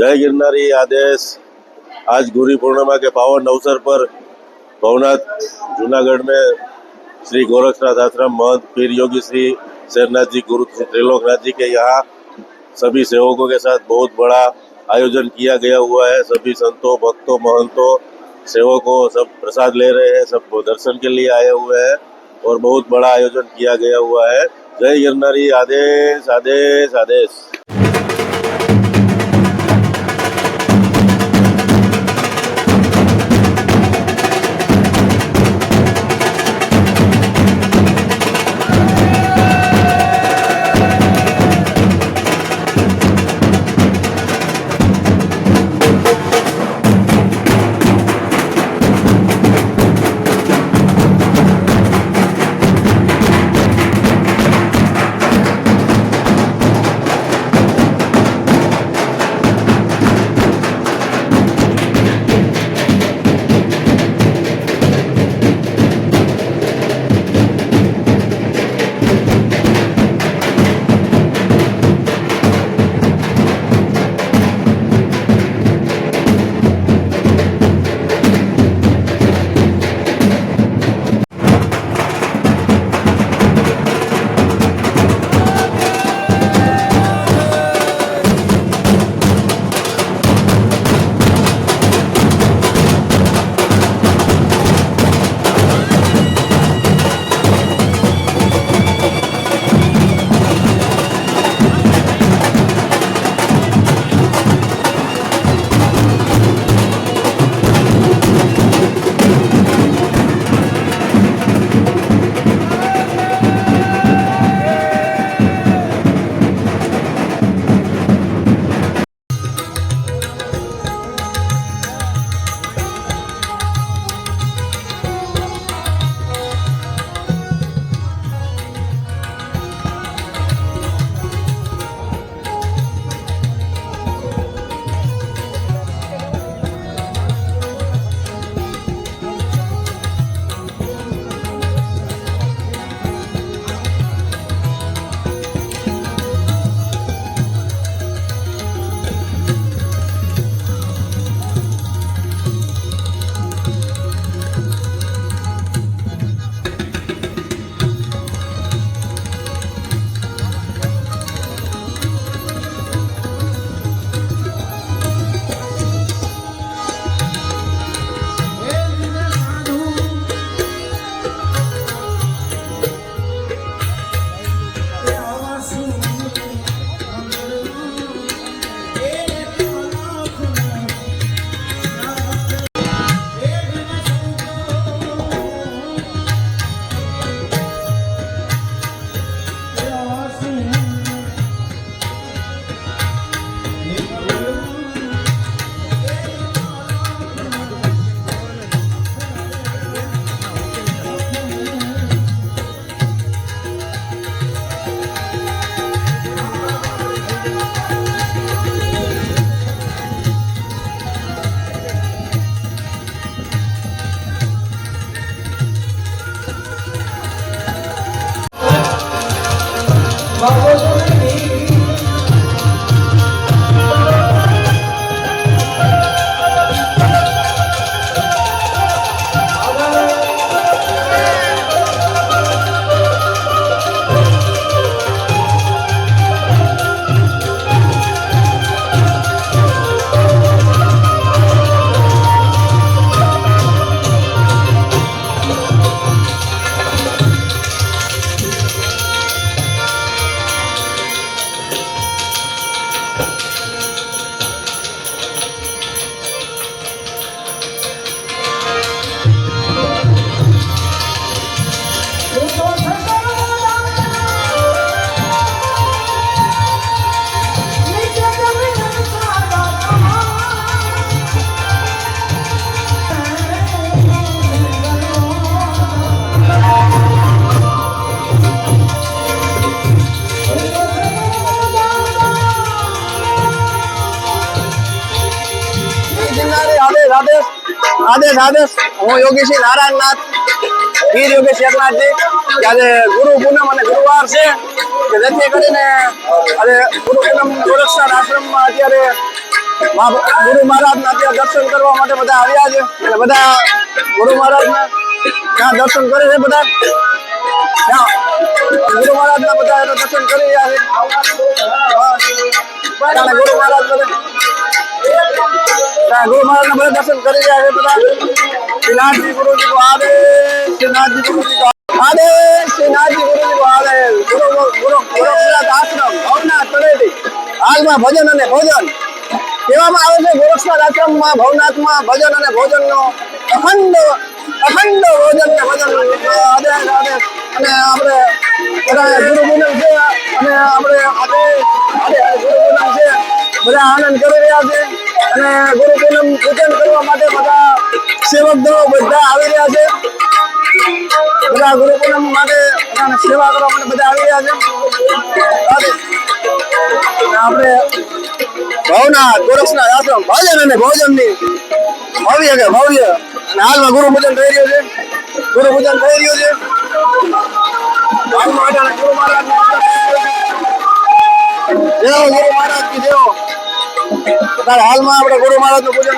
जय गिरनारी आदेश आज गुरु पूर्णिमा के पावन अवसर पर भवनाथ जूनागढ़ में श्री गोरखनाथ आश्रम महंत पीर योगी श्री शेरनाथ जी गुरु त्रिलोकनाथ जी के यहाँ सभी सेवकों के साथ बहुत बड़ा आयोजन किया गया हुआ है सभी संतों भक्तों महंतों सेवकों सब प्रसाद ले रहे हैं सब दर्शन के लिए आए हुए हैं और बहुत बड़ा आयोजन किया गया हुआ है जय गिरनारी आदेश आदेश आदेश ગિરનારી આદેશ આદેશ હું યોગીશ્રી નારાયણનાથ, વીર યોગેશ એકનાથજી. આજે ગુરુ પૂનમ અને ગુરુવાર છે. જેથી કરીને આજે ગુરુ પૂનમ ગોરક્ષનાથ આશ્રમમાં અત્યારે ગુરુ મહારાજના અત્યારે દર્શન કરવા માટે બધા આવ્યા છે. અને બધા ગુરુ મહારાજના ત્યાં દર્શન કરે છે બધા. ગુરુ મહારાજના બધા દર્શન કરી રહ્યા છે. ગુરુ મહારાજ બધા ગુરુ મહારાજના બધા દર્શન કરી રહ્યા છે બધા. શ્રીનાથજી ગુરુજી કો આદેશ, શ્રીનાથજી ગુરુજી કો આદેશ, શ્રીનાથજી ગુરુજી કો આદેશ. ગુરુ ગુરુ આશ્રમ, ભવનાથ તળેટી. હાલમાં ભજન અને ભોજન કહેવામાં આવે છે, ગોરખનાથ આશ્રમમાં, ભવનાથમાં ભજન અને ભોજનનો અખંડ અખંડ ભોજન ને ભજન, આદેશ આદેશ. અને આપણે બધા ગુરુ ગુરુ છે અને આપણે આજે આજે ગુરુ બધા આનંદ કરી રહ્યા છે અને ગુરુ પૂનમ પૂજન કરવા માટે બધા સેવક દળો બધા આવી રહ્યા છે. બધા ગુરુ પૂનમ માટે બધાને સેવા કરવા માટે બધા આવી રહ્યા છે. આપણે ભવનાથ ગોરક્ષનાથ આશ્રમ ભજન અને ભોજનની ભવ્ય કે ભવ્ય અને હાલમાં ગુરુ પૂજન થઈ રહ્યું છે. ગુરુ પૂજન થઈ રહ્યું છે. ગુરુ મહારાજ જય ગુરુ મહારાજ કી અત્યારે હાલમાં આપણે ગુરુ મહારાજનું પૂજન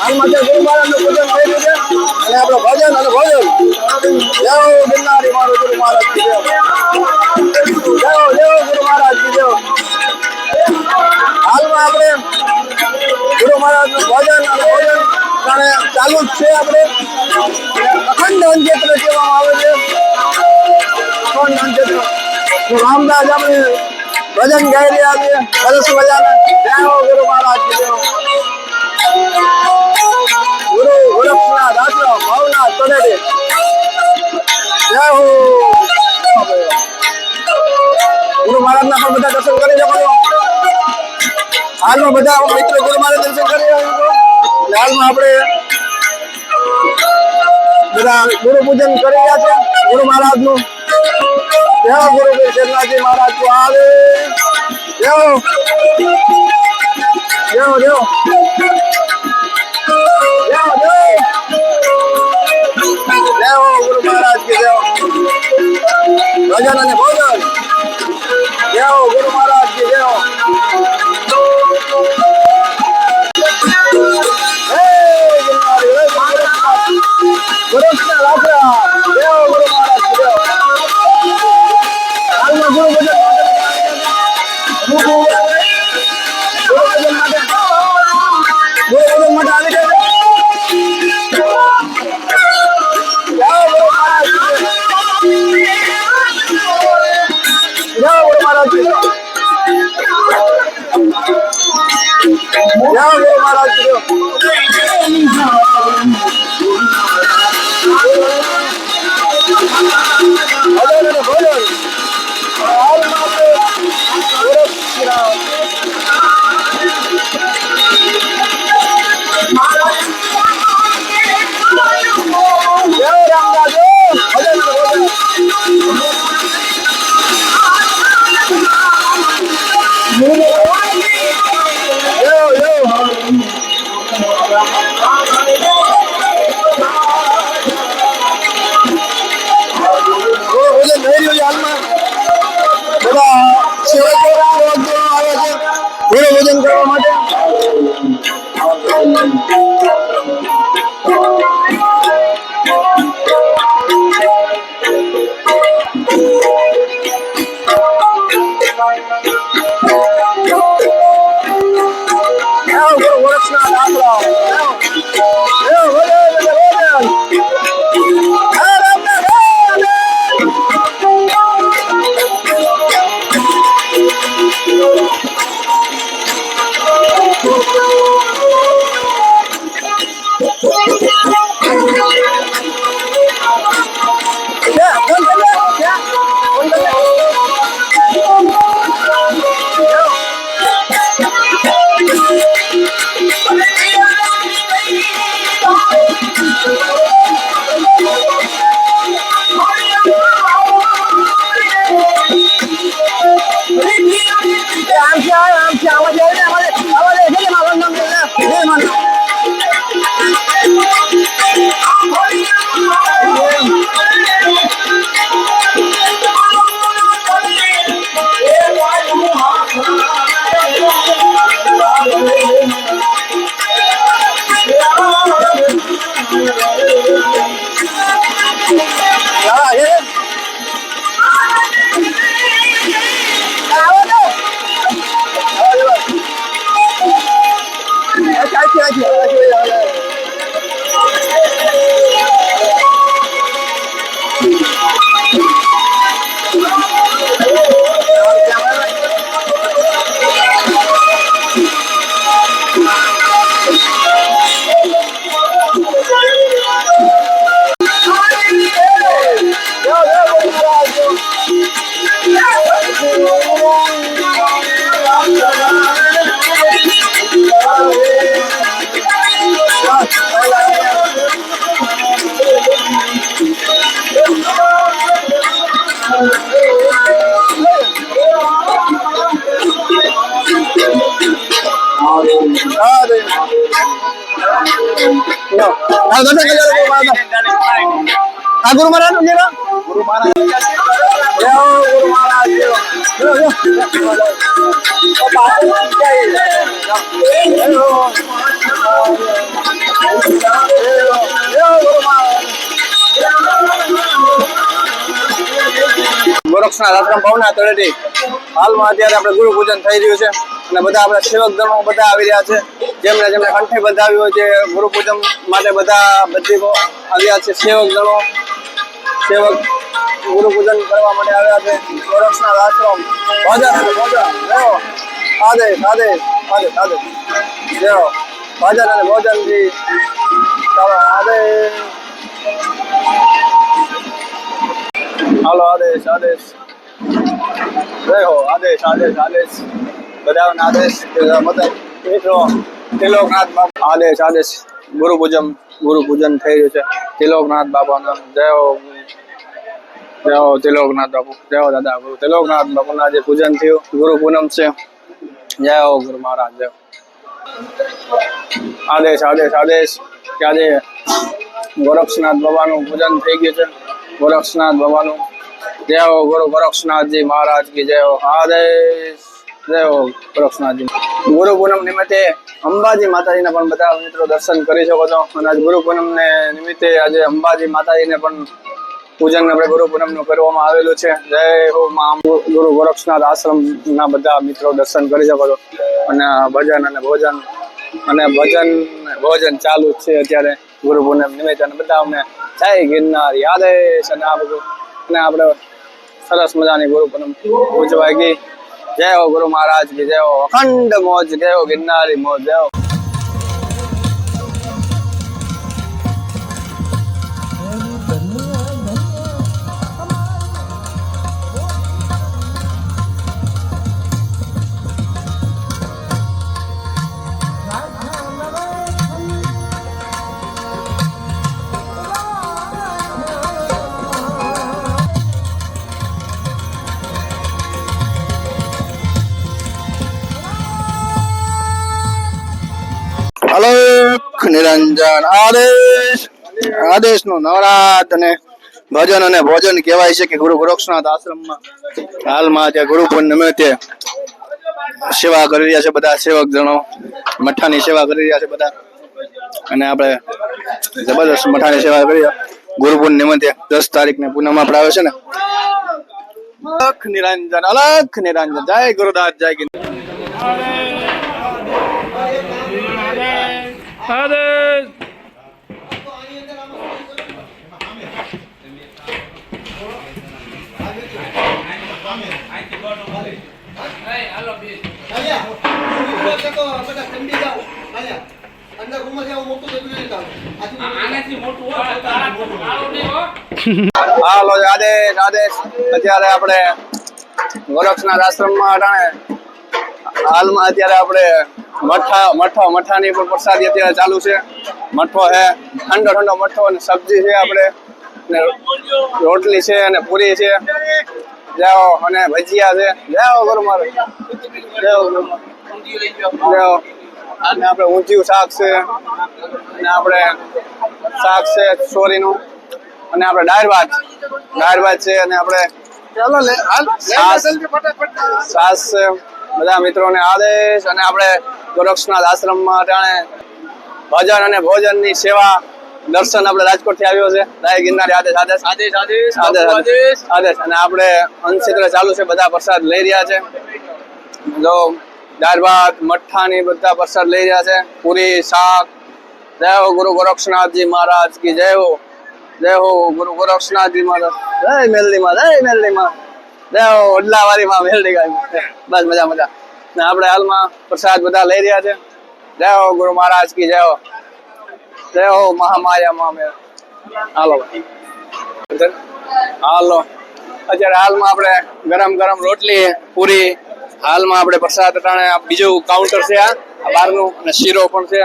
હાલમાં ત્યાં ગુરુ મહારાજનું પૂજન રહ્યું છે, અને આપણે ભજન અને ભોજન, જય ગુરુ મહારાજ જય. જય ગુરુ મહારાજ જય. હાલમાં આપણે ગુરુ મહારાજ ભજન અને ભોજન ચાલુ જ છે આપણે. અખંડ અંજેત્ર કહેવામાં આવે છે. અખંડ અંજેત્ર રામદાસ આપણે ભજન ગાઈ રહ્યા છે સરસ મજાના જય ગુરુ મહારાજ. ગુરુ ગોરખનાથ આશ્રમ ભાવનાથ તળેટી. જય હો. ગુરુ મહારાજના પણ બધા દર્શન કરી શકો છો. હાલમાં બધા મિત્રો ગુરુ મહારાજ દર્શન કરી રહ્યા છો. હાલમાં આપણે બધા ગુરુ પૂજન કરી રહ્યા છે. ગુરુ મહારાજનું જય હો ગુરુ શેરનાથજી મહારાજ કો આવે જય હો જય હો જય હો જય હો જય હો. જય હો ગુરુ મહારાજ કે જય હો ભજન અને ભોજન જય હો ગુરુ મહારાજ કે જય હો હે Ano na kaya ko ba? Aguro maran nila? Aguro maran. જય રાત્રમ ભવના તળેટી હાલમાં અત્યારે આપણે ગુરુ પૂજન થઈ રહ્યું છે અને બધા આપણા સેવક ધર્મો બધા આવી રહ્યા છે જેમને જેમને કંઠે બંધાવી હોય છે ગુરુ પૂજન માટે બધા બધી આવ્યા છે સેવક ધર્મો સેવક ગુરુ પૂજન કરવા માટે આવ્યા છે ગોરક્ષનાથ રાત્રમ ભજન ભોજન આદેશ આદેશ આદેશ આદેશ લેવો ભજન અને ભોજનથી ચાલો આદેશ હાલો, આદેશ આદેશ. હો, આદેશ આદેશ આદેશ. બધાઓને આદેશ મતલબ બાપા. આદેશ આદેશ. ગુરુ પૂજન ગુરુ પૂજન થઈ રહ્યું છે. ત્રિલોકનાથ બાબાના જય જય હો ત્રિલોકનાથ બાપુ. જય દાદા, ગુરુ. ત્રિલોકનાથ બાપુના જે પૂજન થયું. ગુરુ પૂનમ છે. જય ગુરુ મહારાજ જય આદેશ આદેશ આદેશ. કે આજે ગોરક્ષનાથ બાબાનું પૂજન થઈ ગયું છે. ગોરક્ષનાથ બાબાનું. જય હો ગુરુ ગોરક્ષનાથજી મહારાજ કી જય હો. આદેશ. જય હો ગોરક્ષનાથજી. ગુરુ પૂનમ નિમિત્તે અંબાજી માતાજીના પણ બધા મિત્રો દર્શન કરી શકો છો. અને આજ ગુરુ પૂનમ ને નિમિત્તે આજે અંબાજી માતાજીને પણ પૂજન આપણે ગુરુ પૂનમનું કરવામાં આવેલું છે. જય હો મા ગુરુ ગોરક્ષનાથ આશ્રમ ના બધા મિત્રો દર્શન કરી શકો છો. અને ભજન અને ભોજન. અને ભજન ભોજન ચાલુ જ છે અત્યારે ગુરુ પૂનમ નિમિત્તે. અને બધા અમને જય ગિરનાર આદેશ અને આ બધું અને આપણે સરસ મજાની ગુરુ પૂનમ ઉજવાઈ ગઈ. જય હો ગુરુ મહારાજ કી જય હો અખંડ મોજ. જય હો ગિરનારી મોજ. જય નિરંજન આદેશ. આદેશનું નવરાત અને ભજન અને ભોજન કહેવાય છે કે ગુરુ ગોરક્ષનાથ આશ્રમમાં. હાલમાં જે ગુરુ પૂર્ણ નિમિત્તે સેવા કરી રહ્યા છે બધા સેવક જણો મઠાની સેવા કરી રહ્યા છે બધા. અને આપણે જબરદસ્ત મઠાની સેવા કરી. ગુરુ પૂર્ણ નિમિત્તે દસ તારીખ ને પૂનમ આપણે આવે છે ને. અલખ નિરંજન અલખ નિરંજન. જય ગુરુદાસ જય ગિરનાર. આદેશ હાલો આદેશ આદેશ અત્યારે આપણે ગોરક્ષનાથ આશ્રમમાં અટાણે હાલમાં અત્યારે આપણે મઠા મઠો મઠાની પણ પ્રસાદી અત્યારે ચાલુ છે. મઠો છે ઠંડો ઠંડો મઠો અને સબ્જી છે આપણે. ને રોટલી છે અને પૂરી છે. જાઓ અને ભજીયા છે. જાઓ ગુરુ મારે. જાઓ જાઓ. અને આપણે ઊંધિયું શાક છે. અને આપણે શાક છે સોરીનું. અને આપણે દાળ ભાત. દાળ ભાત છે અને આપણે છાસ છે. બધા મિત્રોને આદેશ અને આપણે ગોરક્ષનાથ આશ્રમમાં અટાણે ભજન અને ભોજનની સેવા દર્શન આપણે રાજકોટથી આવ્યો છે. દાય ગિરનારી આદેશ આદેશ. આદેશ આદેશ આદેશ આદેશ. આદેશ. અને આપણે અંશિત્ર ચાલુ છે બધા પ્રસાદ લઈ રહ્યા છે. જો દાળ ભાત મઠ્ઠાની બધા પ્રસાદ લઈ રહ્યા છે. પૂરી શાક. જય હો ગુરુ ગોરક્ષનાથજી મહારાજ કી જય હો. જય હો ગુરુ ગોરક્ષનાથજી મહારાજ. જય મેલની માં જય મેલની માં. વાળી મેલડી ગાય બસ મજા મજા. ને આપણે હાલમાં પ્રસાદ બધા લઈ રહ્યા છે. જય ગુરુ મહારાજ કી જય હો. મહામાયા મામે હાલો. હાલો. અત્યારે હાલમાં આપણે ગરમ ગરમ રોટલી, પૂરી. હાલમાં આપણે પ્રસાદ અટાણે બીજું કાઉન્ટર છે આ બહારનું, અને શીરો પણ છે.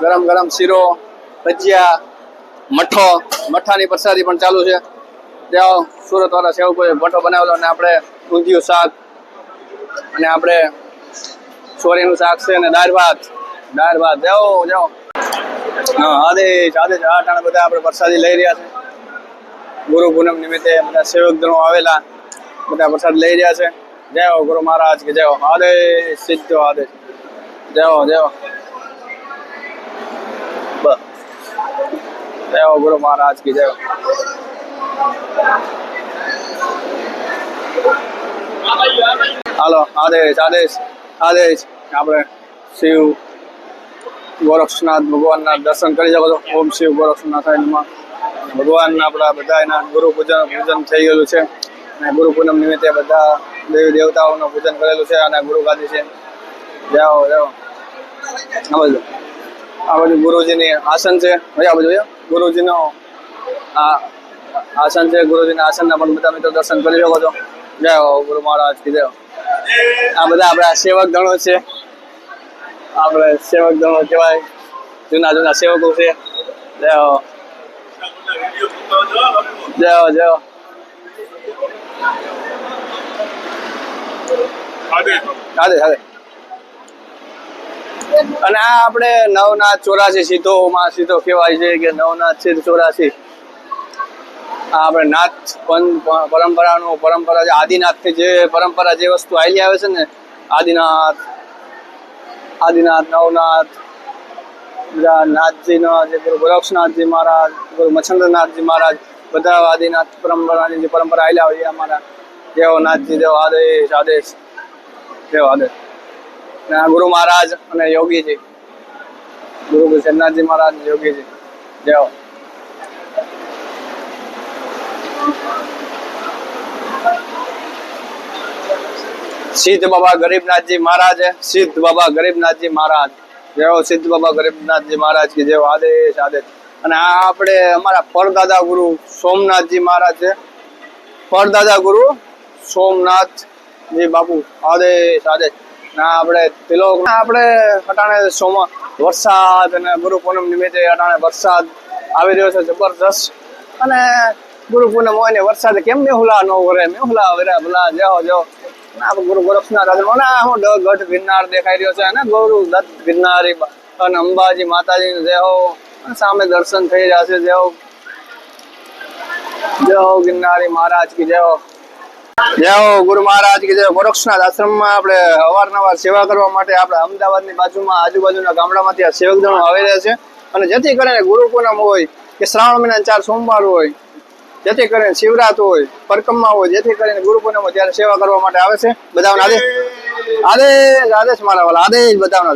ગરમ ગરમ શીરો, ભજીયા, મઠો. મઠાની પ્રસાદી પણ ચાલુ છે. સુરત વાળા મોટો કોઈ ભઠ્ઠો બનાવેલો અને આપણે ઊંધિયું શાક અને આપણે સોરીનું શાક છે અને દાળ ભાત. દાળ ભાત. જાઓ જાઓ. આદેશ આદેશ આ ટાણે બધા આપણે પ્રસાદી લઈ રહ્યા છે. ગુરુ પૂનમ નિમિત્તે બધા સેવક જનો આવેલા, બધા પ્રસાદ લઈ રહ્યા છે. જય ગુરુ મહારાજ કે જય આદેશ સિદ્ધો આદેશ જય જય બસ. જય ગુરુ મહારાજ કે જય હાલો, આદેશ આદેશ આદેશ. આપણે શિવ, ગોરક્ષનાથ ભગવાનના દર્શન કરી શકો છો. ઓમ શિવ, ગોરક્ષનાથ નમઃ. ભગવાનના આપણા બધા એના ગુરુ પૂજન પૂજન થઈ ગયેલું છે. અને ગુરુ પૂનમ નિમિત્તે બધા દેવી દેવતાઓનું પૂજન કરેલું છે અને ગુરુ ગાદી છે. જાઓ જાઓ. આ બધું આ બધું ગુરુજીની આસન છે. આ બાજુ ગુરુજીનો આ આસન છે, ગુરુજીના આસનના પણ બધા મિત્રો દર્શન કરી શકો છો. જય ગુરુ મહારાજ કી આ બધા આપણા સેવક ગણો છે. આપણે સેવક ગણો કહેવાય. જૂના જૂના સેવકો છે. જય જય જય હાલે અને આ આપણે નવનાથ ચોરાસી સીધોમાં સીધો કહેવાય છે કે નવનાથ સિદ્ધ ચોરાસી. આપણે નાથ પરંપરાનો પરંપરા જે આદિનાથથી જે પરંપરા જે વસ્તુ આવેલી આવે છે ને, આદિનાથ આદિનાથ, નવનાથ, બધા નાથજીનો જે ગુરુ ગોરક્ષનાથજી મહારાજ, ગુરુ મચ્છન્દ્રનાથજી મહારાજ, બધા આદિનાથ પરંપરાની જે પરંપરા આવેલા આવે અમારા જેવો નાથજી દેવ આદેશ આદેશ દેવ આદેશ. ગુરુ મહારાજ અને યોગીજી, ગુરુ શરનાથજી મહારાજ યોગીજી જય હો. સિદ્ધ બાબા ગરીબનાથજી મહારાજ, સિદ્ધ બાબા ગરીબનાથજી મહારાજ. જેવો સિદ્ધ બાબા ગરીબનાથજી મહારાજ કે જેવો આદેશ આદેશ. અને આ આપણે અમારા પરદાદા ગુરુ સોમનાથજી મહારાજ છે. પરદાદા ગુરુ સોમનાથજી બાપુ, આદેશ આદેશ. ના આપણે તિલોક આપણે અટાણે સોમા, વરસાદ અને ગુરુ પૂનમ નિમિત્તે અટાણે વરસાદ આવી રહ્યો છે જબરદસ્ત અને ગુરુ પૂનમ હોય ને વરસાદ કેમ મેહુલા ન વરે મેહુલા વરે, ભલા જાઓ જો ના ગુરુ ગોરક્ષનાથ આશ્રમ ના હું ગઢ, ગિરનાર દેખાઈ રહ્યો છે, અને ગુરુ દત્ત ગિરનારી અને અંબાજી માતાજી જય હો. સામે દર્શન થઈ રહ્યા છે, જય હો. જય હો ગિરનારી મહારાજ કી જય હો. જય હો ગુરુ મહારાજ કે જય ગોરક્ષનાથ આશ્રમમાં આપણે અવારનવાર સેવા કરવા માટે આપણે અમદાવાદની બાજુમાં, આજુબાજુના ગામડામાંથી આ સેવકજનો આવી રહ્યા છે. અને જેથી કરીને ગુરુ પૂનમ હોય કે શ્રાવણ મહિના ચાર સોમવાર હોય જેથી કરીને શિવરાત હોય પરકમમાં હોય, જેથી કરીને ગુરુ પૂનમ ત્યારે સેવા કરવા માટે આવે છે, બધાને આદેશ. આદેશ આદેશ મારા વાળા આદેશ બધાનો.